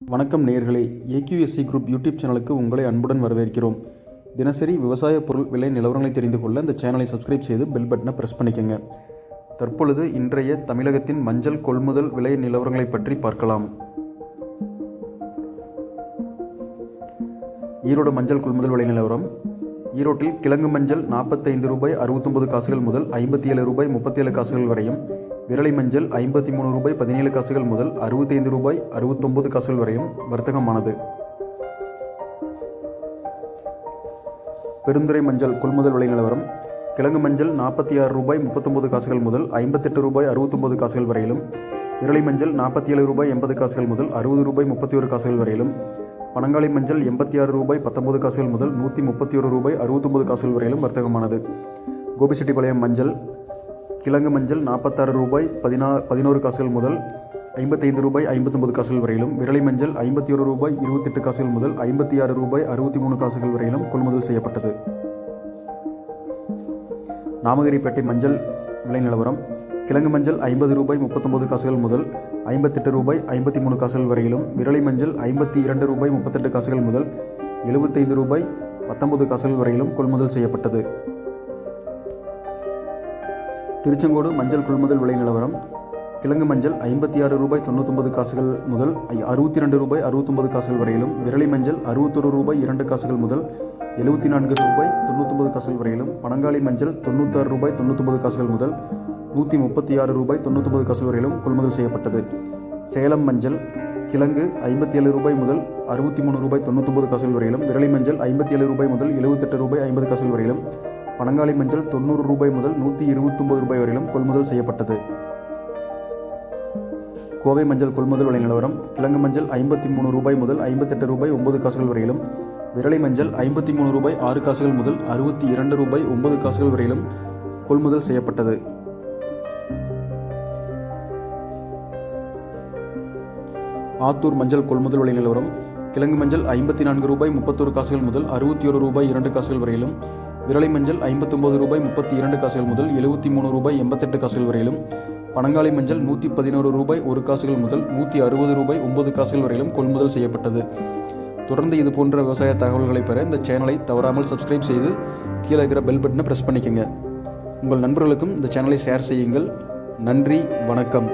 வணக்கம் நேர்களே AQSC group YouTube சேனலுக்கு உங்களை அன்புடன் வரவேற்கிறோம். தினசரி விவசாய பொருள் விலை நிலவரங்களை தெரிந்து கொள்ள இந்த சேனலை சப்ஸ்கிரைப் செய்து பெல் பட்டனை ப்ரெஸ் பண்ணிக்கோங்க. தற்பொழுது இன்றைய தமிழகத்தின் மஞ்சள் கொள்முதல் விலை நிலவரங்களை பற்றி பார்க்கலாம். ஈரோடு மஞ்சள் கொள்முதல் விலை நிலவரம். ஈரோட்டில் கிழங்கு மஞ்சள் நாற்பத்தைந்து ரூபாய் அறுபத்தொம்பது காசுகள் முதல் ஐம்பத்தி ஏழு ரூபாய் முப்பத்தி ஏழு காசுகள் வரையும். விரலை மஞ்சள் ஐம்பத்தி மூணு ரூபாய் பதினேழு காசுகள் முதல் அறுபத்தைந்து ரூபாய் அறுபத்தொம்பது காசுகள் வரையும் வர்த்தகமானது. பெருந்துறை மஞ்சள் கொள்முதல் விலை நிலவரம் கிழங்கு மஞ்சள் நாற்பத்தி ஆறு ரூபாய் முப்பத்தொம்பது காசுகள் முதல் ஐம்பத்தெட்டு ரூபாய் அறுபத்தொம்பது காசுகள் வரையிலும் விரலை மஞ்சள் நாற்பத்தி ஏழு ரூபாய் எண்பது காசுகள் முதல் அறுபது ரூபாய் முப்பத்தி ஒரு காசுகள் வரையிலும் பனங்காளி மஞ்சள் எண்பத்தி ஆறு ரூபாய் பத்தொம்பது காசுகள் முதல் நூற்றி முப்பத்தி ஒரு ரூபாய் அறுபத்தொம்பது காசுகள் வரையிலும் வர்த்தகமானது. கோபிச்செட்டிப்பாளையம் மஞ்சள் கிழங்கு மஞ்சள் நாற்பத்தாறு ரூபாய் பதினா பதினோரு காசுகள் முதல் ஐம்பத்தைந்து ரூபாய் ஐம்பத்தொம்பது காசுகள் வரையிலும். விரலை மஞ்சள் ஐம்பத்தி ஒரு ரூபாய் இருபத்தெட்டு காசுகள் முதல் ஐம்பத்தி ஆறு ரூபாய் அறுபத்தி மூணு காசுகள் வரையிலும் கொள்முதல் செய்யப்பட்டது. நாமகிரிப்பேட்டை மஞ்சள் விலை நிலவரம். கிழங்கு மஞ்சள் ஐம்பது ரூபாய் முப்பத்தொம்பது காசுகள் முதல் ஐம்பத்தெட்டு ரூபாய் ஐம்பத்தி மூணு காசுகள் வரையிலும். விரலை மஞ்சள் ஐம்பத்தி இரண்டு ரூபாய் முப்பத்தெட்டு காசுகள் முதல் எழுபத்தைந்து ரூபாய் பத்தொன்பது காசுகள் வரையிலும் கொள்முதல் செய்யப்பட்டது. திருச்செங்கோடு மஞ்சள் கொள்முதல் விலை நிலவரம். கிழங்கு மஞ்சள் ஐம்பத்தி ஆறு ரூபாய் தொண்ணூத்தொம்பது காசுகள் முதல் அறுபத்தி ரெண்டு ரூபாய் அறுபத்தொன்பது காசுகள் வரையிலும் விரலி மஞ்சள் அறுபத்தொரு ரூபாய் இரண்டு காசுகள் முதல் எழுபத்தி நான்கு ரூபாய் தொண்ணூத்தொன்பது காசுகள் வரையிலும் பனங்காளி மஞ்சள் தொண்ணூத்தாறு ரூபாய் தொண்ணூத்தொம்பது காசுகள் முதல் நூற்றி முப்பத்தி ஆறு ரூபாய் தொண்ணூத்தொம்பது காசுகள் வரையிலும் கொள்முதல் செய்யப்பட்டது. சேலம் மஞ்சள் கிழங்கு ஐம்பத்தி ஏழு ரூபாய் முதல் அறுபத்தி மூணு ரூபாய் தொண்ணூத்தொம்பது காசுகள் வரையிலும் விரலி மஞ்சள் ஐம்பத்தி ஏழு ரூபாய் முதல் எழுபத்தெட்டு ரூபாய் ஐம்பது காசுகள் வரையிலும் பனங்காளி மஞ்சள் தொண்ணூறு ரூபாய் முதல் நூற்றி இருபத்தொம்பது ரூபாய் வரையிலும் கொள்முதல் செய்யப்பட்டது. கோவை மஞ்சள் கொள்முதல் விலை நிலவரம் கிழங்கு மஞ்சள் ஐம்பத்தி மூணு ரூபாய் முதல் ஐம்பத்தெட்டு ரூபாய் ஒன்பது காசுகள் வரையிலும் விரலை மஞ்சள் ஐம்பத்தி மூணு ரூபாய் ஆறு காசுகள் முதல் அறுபத்தி இரண்டு ரூபாய் ஒன்பது காசுகள் வரையிலும் கொள்முதல் செய்யப்பட்டது. ஆத்தூர் மஞ்சள் கொள்முதல் விலை நிலவரம் கிழங்கு மஞ்சள் ஐம்பத்தி நான்கு ரூபாய் முப்பத்தொரு காசுகள் முதல் அறுபத்தி ஒரு ரூபாய் இரண்டு காசுகள் வரையிலும் விரலை மஞ்சள் ஐம்பத்தொம்பது ரூபாய் முப்பத்தி இரண்டு காசுகள் முதல் எழுபத்தி மூணு ரூபாய் எண்பத்தெட்டு காசுகள் வரையிலும் பனங்காளி மஞ்சள் நூற்றி பதினோரு ரூபாய் ஒரு காசுகள் முதல் நூற்றி அறுபது ரூபாய் ஒன்பது காசுகள் வரையிலும் கொள்முதல் செய்யப்பட்டது. தொடர்ந்து இது போன்ற விவசாய தகவல்களை பெற இந்த சேனலை தவறாமல் சப்ஸ்கிரைப் செய்து கீழே இருக்கிற பெல் பட்டனை ப்ரெஸ் பண்ணிக்கோங்க. உங்கள் நண்பர்களுக்கும் இந்த சேனலை ஷேர் செய்யுங்கள். நன்றி வணக்கம்.